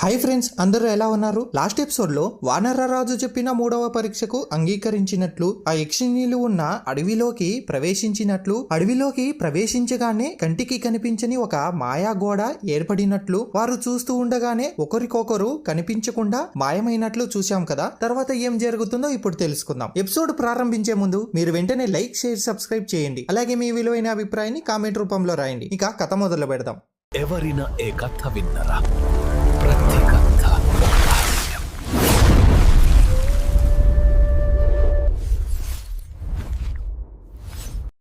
Hi friends అందరూ ఎలా ఉన్నారు? లాస్ట్ ఎపిసోడ్లో వానరరాజు చెప్పిన మూడవ పరీక్షకు అంగీకరించినట్లు ఆ యక్షిణీలు ఉన్న అడవిలోకి ప్రవేశించినట్లు అడవిలోకి ప్రవేశించగానే కంటికి కనిపించని ఒక మాయా గోడ ఏర్పడినట్లు వారు చూస్తూ ఉండగానే ఒకరికొకరు కనిపించకుండా మాయమైనట్లు చూశాం కదా? తర్వాత ఏం జరుగుతుందో ఇప్పుడు తెలుసుకుందాం. ఎపిసోడ్ ప్రారంభించే ముందు మీరు వెంటనే లైక్ షేర్ సబ్స్క్రైబ్ చేయండి. అలాగే మీ విలువైన అభిప్రాయాన్ని కామెంట్ రూపంలో రాయండి. ఇక కథ మొదలు పెడదాం. ఎవరిన ఏ కథ విన్నరా?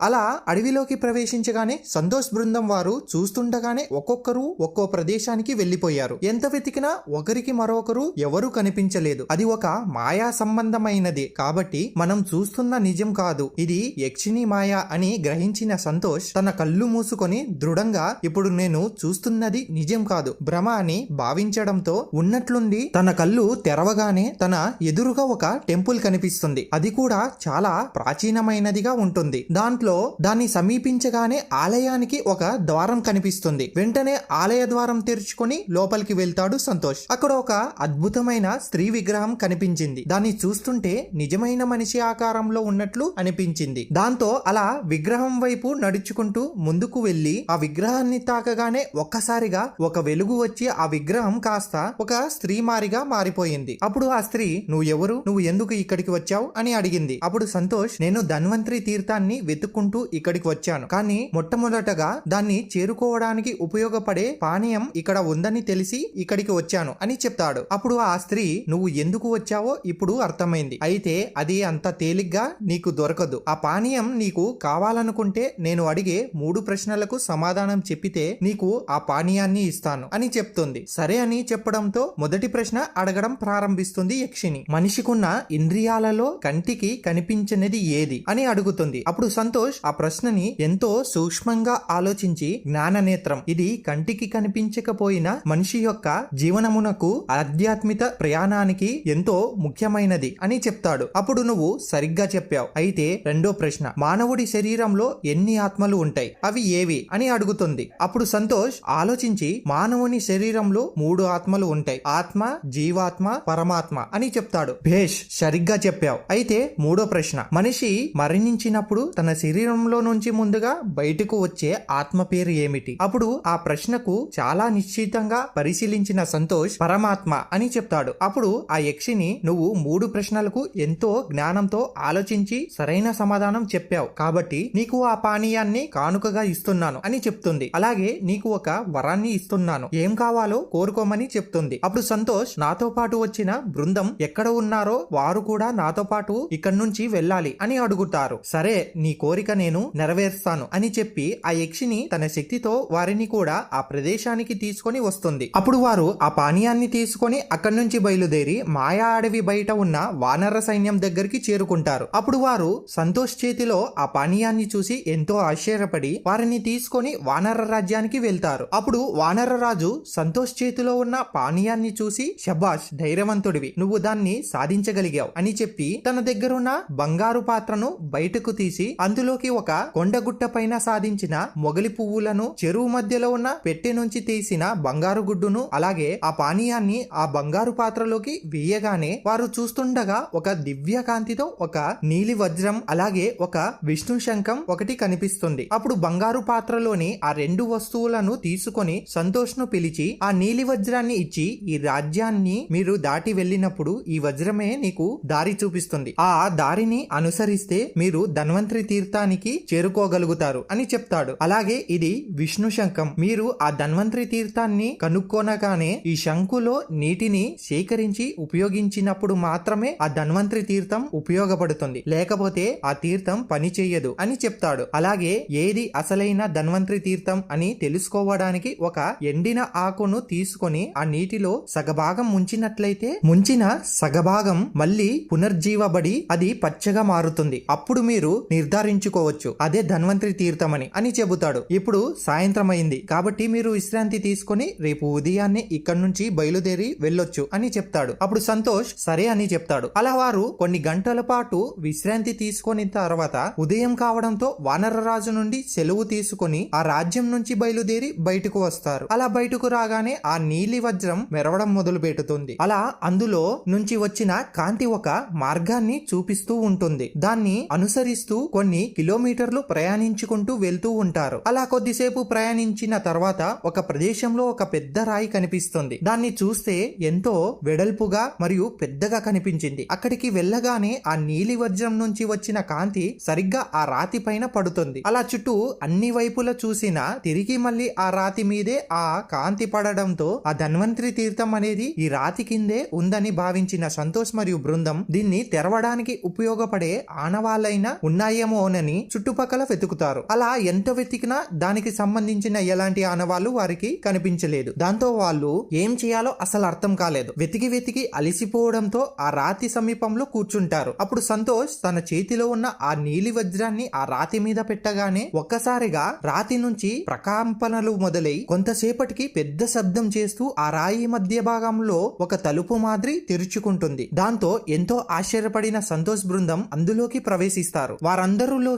అలా అడవిలోకి ప్రవేశించగానే సంతోష్ బృందం వారు చూస్తుండగానే ఒక్కొక్కరు ఒక్కో ప్రదేశానికి వెళ్ళిపోయారు ఎంత వెతికినా ఒకరికి మరొకరు ఎవరు కనిపించలేదు. అది ఒక మాయా సంబంధమైనది. కాబట్టి మనం చూస్తున్న నిజం కాదు. ఇది యక్షిణి మాయ అని గ్రహించిన సంతోష్ తన కళ్ళు మూసుకొని దృఢంగా ఇప్పుడు నేను చూస్తున్నది నిజం కాదు. భ్రమ అని భావించడంతో ఉన్నట్లుండి తన కళ్ళు తెరవగానే తన ఎదురుగా ఒక టెంపుల్ కనిపిస్తుంది. అది కూడా చాలా ప్రాచీనమైనదిగా ఉంటుంది. దాంట్లో దాన్ని సమీపించగానే ఆలయానికి ఒక ద్వారం కనిపిస్తుంది. వెంటనే ఆలయ ద్వారం తెరుచుకొని లోపలికి వెళ్తాడు సంతోష్. అక్కడ ఒక అద్భుతమైన స్త్రీ విగ్రహం కనిపించింది. దాన్ని చూస్తుంటే నిజమైన మనిషి ఆకారంలో ఉన్నట్లు అనిపించింది. దాంతో అలా విగ్రహం వైపు నడుచుకుంటూ ముందుకు వెళ్ళి ఆ విగ్రహాన్ని తాకగానే ఒక్కసారిగా ఒక వెలుగు వచ్చి ఆ విగ్రహం కాస్త ఒక స్త్రీ మారిగా మారిపోయింది. అప్పుడు ఆ స్త్రీ నువ్వు ఎవరు నువ్వు ఎందుకు ఇక్కడికి వచ్చావు? అని అడిగింది. అప్పుడు సంతోష్ నేను ధన్వంతరి తీర్థాన్ని వెతుక్కుంటూ ఇక్కడికి వచ్చాను. కానీ మొట్టమొదటగా దాన్ని చేరుకోవడానికి ఉపయోగపడే పానీయం ఇక్కడ ఉందని తెలిసి ఇక్కడికి వచ్చాను అని చెప్తాడు. అప్పుడు ఆ స్త్రీ నువ్వు ఎందుకు వచ్చావో ఇప్పుడు అర్థమైంది. అయితే అది అంత తేలిగ్గా నీకు దొరకదు. ఆ పానీయం నీకు కావాలనుకుంటే నేను అడిగే మూడు ప్రశ్నలకు సమాధానం చెప్పితే నీకు ఆ పానీయాన్ని ఇస్తాను అని చెప్తుంది. సరే అని చెప్పడంతో మొదటి ప్రశ్న అడగడం ప్రారంభిస్తుంది యక్షిని మనిషికున్న ఇంద్రియాలలో కంటికి కనిపించనిది ఏది? అని అడుగుతుంది. అప్పుడు సంతోష్ ఆ ప్రశ్నని ఎంతో సూక్ష్మంగా ఆలోచించి జ్ఞాననేత్రం. ఇది కంటికి కనిపించకపోయినా మనిషి యొక్క జీవనమునకు ఆధ్యాత్మిక ప్రయాణానికి ఎంతో ముఖ్యమైనది అని చెప్తాడు. అప్పుడు నువ్వు సరిగ్గా చెప్పావు. అయితే రెండో ప్రశ్న మానవుడి శరీరంలో ఎన్ని ఆత్మలు ఉంటాయి? అవి ఏవి? అని అడుగుతుంది. అప్పుడు సంతోష్ ఆలోచించి మానవుని శరీరంలో మూడు ఆత్మలు ఉంటాయి. ఆత్మ జీవాత్మ పరమాత్మ అని చెప్తాడు. భేష్ సరిగ్గా చెప్పావు. అయితే మూడో ప్రశ్న మనిషి మరణించినప్పుడు తన శరీరంలో నుంచి ముందుగా బయటకు వచ్చే ఆత్మ పేరు ఏమిటి? అప్పుడు ఆ ప్రశ్నకు చాలా నిశ్చితంగా పరిశీలించిన సంతోష్ పరమాత్మ అని చెప్తాడు. అప్పుడు ఆ యక్షిని నువ్వు మూడు ప్రశ్నలకు ఎంతో జ్ఞానంతో ఆలోచించి సరైన సమాధానం చెప్పావు. కాబట్టి నీకు ఆ పానీయాన్ని కానుకగా ఇస్తున్నాను అని చెప్తుంది. అలాగే నీకు ఒక వరాన్ని ఇస్తున్నాను. ఏం కావాలో కోరుకోమని చెప్తుంది. అప్పుడు సంతోష్ నాతో పాటు వచ్చిన బృందం ఎక్కడ ఉన్నారో వారు కూడా నాతో పాటు ఇక్కడి నుంచి వెళ్ళాలి అని అడుగుతారు. సరే నీ కోరిక నేను నెరవేరుస్తాను అని చెప్పి ఆ యక్షిని తన శక్తితో వారిని కూడా ఆ ప్రదేశానికి తీసుకొని వస్తుంది. అప్పుడు వారు ఆ పానీయాన్ని తీసుకొని అక్కడి నుంచి బయలుదేరి మాయా అడవి బయట ఉన్న వానర సైన్యం దగ్గరికి చేరుకుంటారు. అప్పుడు వారు సంతోష్ చేతిలో ఆ పానీయాన్ని చూసి ఎంతో ఆశ్చర్యపడి వారిని తీసుకొని వానర రాజ్యానికి వెళ్తారు. అప్పుడు వానర రాజు సంతోష్ చేతిలో ఉన్న పానీయాన్ని చూసి శబాష్ ధైర్యవంతుడివి నువ్వు దాన్ని సాధించగలిగావు అని చెప్పి తన దగ్గరున్న బంగారు పాత్రను బయటకు తీసి అందులో అందులోకి ఒక కొండగుట్ట పైన సాధించిన మొగలి పువ్వులను చెరువు మధ్యలో ఉన్న పెట్టె నుంచి తీసిన బంగారు గుడ్డును అలాగే ఆ పానీయాన్ని ఆ బంగారు పాత్రలోకి వేయగానే వారు చూస్తుండగా ఒక దివ్య కాంతితో ఒక నీలి వజ్రం అలాగే ఒక విష్ణు శంఖం ఒకటి కనిపిస్తుంది. అప్పుడు బంగారు పాత్రలోని ఆ రెండు వస్తువులను తీసుకొని సంతోష్ను పిలిచి ఆ నీలి వజ్రాన్ని ఇచ్చి ఈ రాజ్యాన్ని మీరు దాటి వెళ్ళినప్పుడు ఈ వజ్రమే నీకు దారి చూపిస్తుంది. ఆ దారిని అనుసరిస్తే మీరు ధన్వంతరి తీర్థానికి చేరుకోగలుగుతారు అని చెప్తాడు. అలాగే ఇది విష్ణు శంఖం. మీరు ఆ ధన్వంతరి తీర్థాన్ని కనుక్కొనగానే ఈ శంకులో నీటిని సేకరించి ఉపయోగించినప్పుడు మాత్రమే ఆ ధన్వంతరి తీర్థం ఉపయోగపడుతుంది. లేకపోతే ఆ తీర్థం పని చేయదు అని చెప్తాడు. అలాగే ఏది అసలైన ధన్వంతరి తీర్థం అని తెలుసుకోవడానికి ఒక ఎండిన ఆకును తీసుకొని ఆ నీటిలో సగభాగం ముంచినట్లయితే ముంచిన సగభాగం మళ్ళీ పునర్జీవబడి అది పచ్చగా మారుతుంది. అప్పుడు మీరు నిర్ధారించు చేరుకోవచ్చు అదే ధన్వంతరి తీర్థమని అని చెబుతాడు. ఇప్పుడు సాయంత్రం అయింది కాబట్టి మీరు విశ్రాంతి తీసుకొని రేపు ఉదయాన్నే ఇక్కడి నుంచి బయలుదేరి వెళ్ళొచ్చు అని చెప్తాడు. అప్పుడు సంతోష్ సరే అని చెప్తాడు. అలా వారు కొన్ని గంటల పాటు విశ్రాంతి తీసుకొని తర్వాత ఉదయం కావడంతో వానరరాజు నుండి సెలవు తీసుకొని ఆ రాజ్యం నుంచి బయలుదేరి బయటకు వస్తారు. అలా బయటకు రాగానే ఆ నీలి వజ్రం మెరవడం మొదలు పెడుతుంది. అలా అందులో నుంచి వచ్చిన కాంతి ఒక మార్గాన్ని చూపిస్తూ ఉంటుంది. దాన్ని అనుసరిస్తూ కొన్ని కిలోమీటర్లు ప్రయాణించుకుంటూ వెళ్తూ ఉంటారు. అలా కొద్దిసేపు ప్రయాణించిన తర్వాత ఒక ప్రదేశంలో ఒక పెద్ద రాయి కనిపిస్తుంది. దాన్ని చూస్తే ఎంతో వెడల్పుగా మరియు పెద్దగా కనిపించింది. అక్కడికి వెళ్ళగానే ఆ నీలి వజ్రం నుంచి వచ్చిన కాంతి సరిగ్గా ఆ రాతి పైన పడుతుంది. అలా చుట్టూ అన్ని వైపులా చూసినా తిరిగి మళ్ళీ ఆ రాతి మీదే ఆ కాంతి పడడంతో ఆ ధన్వంతరి తీర్థం అనేది ఈ రాతి కిందే ఉందని భావించిన సంతోష్ మరియు బృందం దీన్ని తెరవడానికి ఉపయోగపడే ఆనవాళ్ళైనా ఉన్నాయేమోనని చుట్టుపక్కల వెతుకుతారు. అలా ఎంత వెతికినా దానికి సంబంధించిన ఎలాంటి ఆనవాళ్ళు వారికి కనిపించలేదు. దాంతో వాళ్ళు ఏం చేయాలో అసలు అర్థం కాలేదు. వెతికి వెతికి అలిసిపోవడంతో ఆ రాతి సమీపంలో కూర్చుంటారు. అప్పుడు సంతోష్ తన చేతిలో ఉన్న ఆ నీలి వజ్రాన్ని ఆ రాతి మీద పెట్టగానే ఒక్కసారిగా రాతి నుంచి ప్రకంపనలు మొదలై కొంతసేపటికి పెద్ద శబ్దం చేస్తూ ఆ రాయి మధ్య భాగంలో ఒక తలుపు మాదిరి తెరుచుకుంటుంది. దాంతో ఎంతో ఆశ్చర్యపడిన సంతోష్ బృందం అందులోకి ప్రవేశిస్తారు.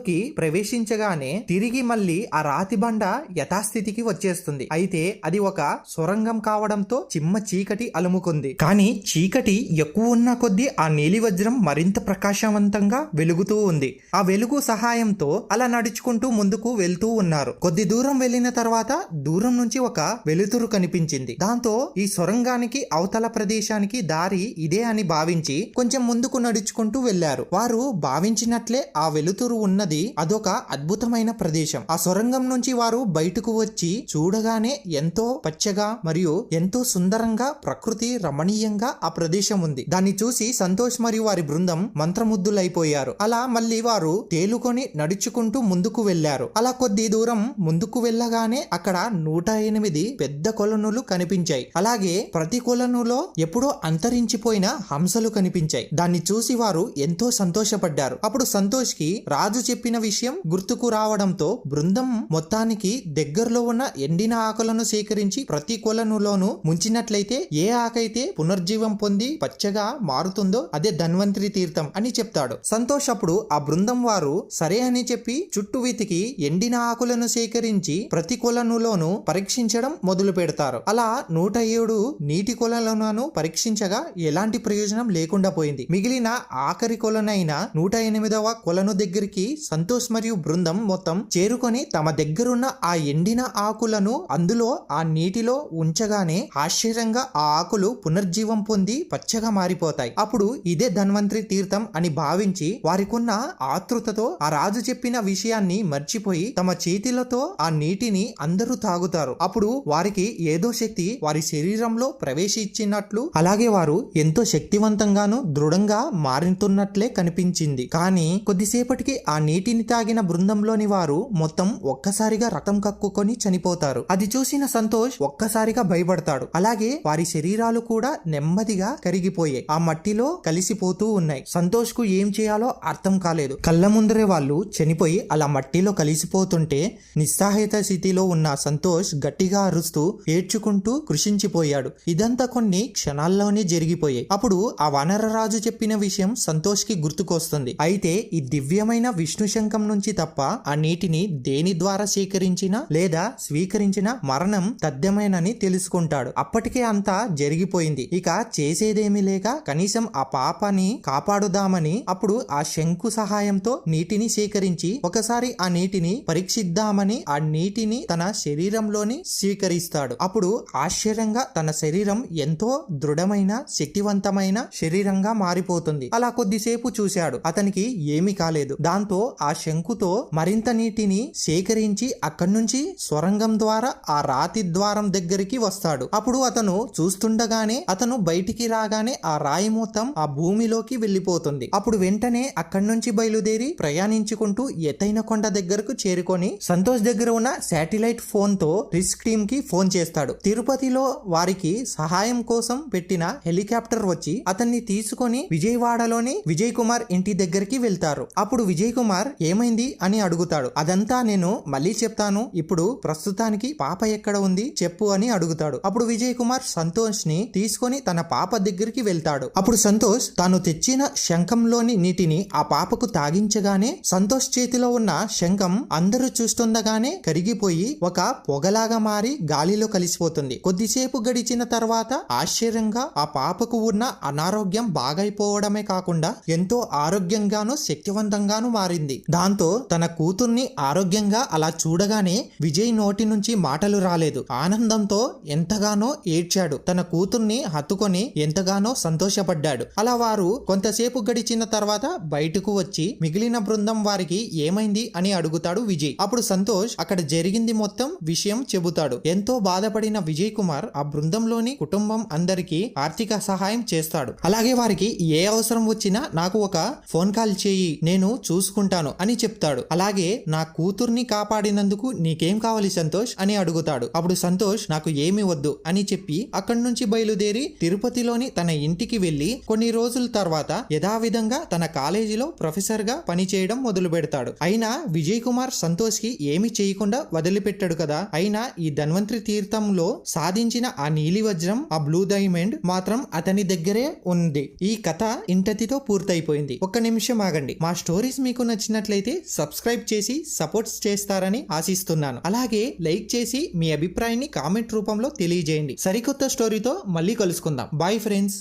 వారందరిలోకి ప్రవేశించగానే తిరిగి మళ్ళీ ఆ రాతి బండ యథాస్థితికి వచ్చేస్తుంది. అయితే అది ఒక సొరంగం కావడంతో చిమ్మ చీకటి అలుముకుంది. కానీ చీకటి ఎక్కువ ఉన్న కొద్దీ ఆ నీలి వజ్రం మరింత ప్రకాశవంతంగా వెలుగుతూ ఉంది. ఆ వెలుగు సహాయంతో అలా నడుచుకుంటూ ముందుకు వెళ్తూ ఉన్నారు. కొద్ది దూరం వెళ్ళిన తర్వాత దూరం నుంచి ఒక వెలుతురు కనిపించింది. దాంతో ఈ సొరంగానికి అవతల ప్రదేశానికి దారి ఇదే అని భావించి కొంచెం ముందుకు నడుచుకుంటూ వెళ్ళారు వారు భావించినట్లే ఆ వెలుతురు ఉన్నది అదొక అద్భుతమైన ప్రదేశం. ఆ సొరంగం నుంచి వారు బయటకు వచ్చి చూడగానే ఎంతో పచ్చగా మరియు ఎంతో సుందరంగా ప్రకృతి రమణీయంగా ఆ ప్రదేశం ఉంది. దాన్ని చూసి సంతోష్ మరియు వారి బృందం మంత్రముద్దులైపోయారు అలా మళ్ళీ వారు తేలుకొని నడుచుకుంటూ ముందుకు వెళ్ళారు అలా కొద్ది దూరం ముందుకు వెళ్ళగానే అక్కడ నూట ఎనిమిది పెద్ద కొలనులు కనిపించాయి. అలాగే ప్రతి కొలనులో ఎప్పుడో అంతరించిపోయిన హంసలు కనిపించాయి. దాన్ని చూసి వారు ఎంతో సంతోషపడ్డారు. అప్పుడు సంతోష్కి రాజు చెప్పిన విషయం గుర్తుకు రావడంతో బృందం మొత్తానికి దగ్గరలో ఉన్న ఎండిన ఆకులను సేకరించి ప్రతి కొలనులోనూ ముంచినట్లయితే ఏ ఆకైతే పునర్జీవం పొంది పచ్చగా మారుతుందో అదే ధన్వంతరి తీర్థం అని చెప్తాడు. సంతోష్ అప్పుడు ఆ బృందం వారు సరే అని చెప్పి చుట్టూ వెతికి ఎండిన ఆకులను సేకరించి ప్రతి కొలనులోనూ పరీక్షించడం మొదలు పెడతారు. అలా నూట ఏడు నీటి కొలలను పరీక్షించగా ఎలాంటి ప్రయోజనం లేకుండా పోయింది. మిగిలిన ఆఖరి కొలనైన నూట ఎనిమిదవ కొలను దగ్గరికి సంతోష్ మరియు బృందం మొత్తం చేరుకొని తమ దగ్గరున్న ఆ ఎండిన ఆకులను అందులో ఆ నీటిలో ఉంచగానే ఆశ్చర్యంగా ఆ ఆకులు పునర్జీవం పొంది పచ్చగా మారిపోతాయి. అప్పుడు ఇదే ధన్వంతరి తీర్థం అని భావించి వారికున్న ఆతృతతో ఆ రాజు చెప్పిన విషయాన్ని మర్చిపోయి తమ చేతులతో ఆ నీటిని అందరూ తాగుతారు. అప్పుడు వారికి ఏదో శక్తి వారి శరీరంలో ప్రవేశించినట్లు అలాగే వారు ఎంతో శక్తివంతంగాను దృఢంగా మారుతున్నట్లే కనిపించింది. కానీ కొద్దిసేపటికి ఆ నీటిని తాగిన బృందంలోని వారు మొత్తం ఒక్కసారిగా రక్తం కక్కుకొని చనిపోతారు. అది చూసిన సంతోష్ ఒక్కసారిగా భయపడతాడు. అలాగే వారి శరీరాలు కూడా నెమ్మదిగా కరిగిపోయాయి. ఆ మట్టిలో కలిసిపోతూ ఉన్నాయి. సంతోష్కు ఏం చేయాలో అర్థం కాలేదు. కళ్ళ ముందరే వాళ్ళు చనిపోయి అలా మట్టిలో కలిసిపోతుంటే నిస్సహాయత స్థితిలో ఉన్న సంతోష్ గట్టిగా అరుస్తూ ఏడ్చుకుంటూ కృషించిపోయాడు. ఇదంతా కొన్ని క్షణాల్లోనే జరిగిపోయాయి. అప్పుడు ఆ వానరరాజు చెప్పిన విషయం సంతోష్కి గుర్తుకొస్తుంది. అయితే ఈ దివ్యమైన విష్ణు శంఖం నుంచి తప్ప ఆ నీటిని దేని ద్వారా సేకరించినా లేదా స్వీకరించిన మరణం తథ్యమేనని తెలుసుకుంటాడు. అప్పటికే అంతా జరిగిపోయింది. ఇక చేసేదేమీ లేక కనీసం ఆ పాపని కాపాడుదామని అప్పుడు ఆ శంకు సహాయంతో నీటిని సేకరించి ఒకసారి ఆ నీటిని పరీక్షిద్దామని ఆ నీటిని తన శరీరంలోని స్వీకరిస్తాడు. అప్పుడు ఆశ్చర్యంగా తన శరీరం ఎంతో దృఢమైన శక్తివంతమైన శరీరంగా మారిపోతుంది. అలా కొద్దిసేపు చూశాడు. అతనికి ఏమీ కాలేదు. దాంతో ఆ శంకుతో మరింత నీటిని సేకరించి అక్కడి నుంచి స్వరంగం ద్వారా ఆ రాతి ద్వారం దగ్గరికి వస్తాడు. అప్పుడు అతను చూస్తుండగానే అతను బయటికి రాగానే ఆ రాయి మూతం ఆ భూమిలోకి వెళ్ళిపోతుంది. అప్పుడు వెంటనే అక్కడి నుంచి బయలుదేరి ప్రయాణించుకుంటూ ఎతైన కొండ దగ్గరకు చేరుకొని సంతోష్ దగ్గర ఉన్న శాటిలైట్ ఫోన్తో రిస్క్ టీమ్కి ఫోన్ చేస్తాడు. తిరుపతిలో వారికి సహాయం కోసం పెట్టిన హెలికాప్టర్ వచ్చి అతన్ని తీసుకొని విజయవాడలోని విజయ్ కుమార్ ఇంటి దగ్గరికి వెళ్తారు. అప్పుడు విజయ్ కుమార్ సార్ ఏమైంది? అని అడుగుతాడు. అదంతా నేను మళ్ళీ చెప్తాను. ఇప్పుడు ప్రస్తుతానికి పాప ఎక్కడ ఉంది? చెప్పు అని అడుగుతాడు. అప్పుడు విజయ్ కుమార్ సంతోష్ని తీసుకొని తన పాప దగ్గరికి వెళ్తాడు. అప్పుడు సంతోష్ తాను తెచ్చిన శంఖంలోని నీటిని ఆ పాపకు తాగించగానే సంతోష్ చేతిలో ఉన్న శంఖం అందరూ చూస్తుండగానే కరిగిపోయి ఒక పొగలాగా మారి గాలిలో కలిసిపోతుంది. కొద్దిసేపు గడిచిన తర్వాత ఆశ్చర్యంగా ఆ పాపకు ఉన్న అనారోగ్యం బాగైపోవడమే కాకుండా ఎంతో ఆరోగ్యంగాను శక్తివంతంగాను మారింది. దాంతో తన కూతుర్ని ఆరోగ్యంగా అలా చూడగానే విజయ్ నోటి నుంచి మాటలు రాలేదు. ఆనందంతో ఎంతగానో ఏడ్చాడు. తన కూతుర్ని హత్తుకొని ఎంతగానో సంతోషపడ్డాడు. అలా వారు కొంతసేపు గడిచిన తర్వాత బయటకు వచ్చి మిగిలిన బృందం వారికి ఏమైంది అని అడుగుతాడు విజయ్. అప్పుడు సంతోష్ అక్కడ జరిగింది మొత్తం విషయం చెబుతాడు. ఎంతో బాధపడిన విజయ్ కుమార్ ఆ బృందంలోని కుటుంబం అందరికీ ఆర్థిక సహాయం చేస్తాడు. అలాగే వారికి ఏ అవసరం వచ్చినా నాకు ఒక ఫోన్ కాల్ చేయి. నేను చూసుకుంటాను. అని చెప్తాడు. అలాగే నా కూతుర్ని కాపాడినందుకు నీకేం కావాలి సంతోష్ అని అడుగుతాడు. అప్పుడు సంతోష్ నాకు ఏమి వద్దు అని చెప్పి అక్కడి నుంచి బయలుదేరి తిరుపతిలోని తన ఇంటికి వెళ్ళి కొన్ని రోజుల తర్వాత యథావిధంగా తన కాలేజీలో ప్రొఫెసర్గా పనిచేయడం మొదలు పెడతాడు. అయినా విజయ్ కుమార్ సంతోష్కి ఏమి చేయకుండా వదిలిపెట్టాడు కదా. అయినా ఈ ధన్వంతరి తీర్థంలో సాధించిన ఆ నీలి వజ్రం ఆ బ్లూ డైమండ్ మాత్రం అతని దగ్గరే ఉంది. ఈ కథ ఇంతటితో పూర్తయిపోయింది. ఒక్క నిమిషం ఆగండి. మా స్టోరీస్ మీకు నచ్చినట్లయితే సబ్స్క్రైబ్ చేసి సపోర్ట్స్ చేస్తారని ఆశిస్తున్నాను. అలాగే లైక్ చేసి మీ అభిప్రాయాన్ని కామెంట్ రూపంలో తెలియజేయండి. సరికొత్త స్టోరీతో మళ్ళీ కలుసుకుందాం. Bye friends.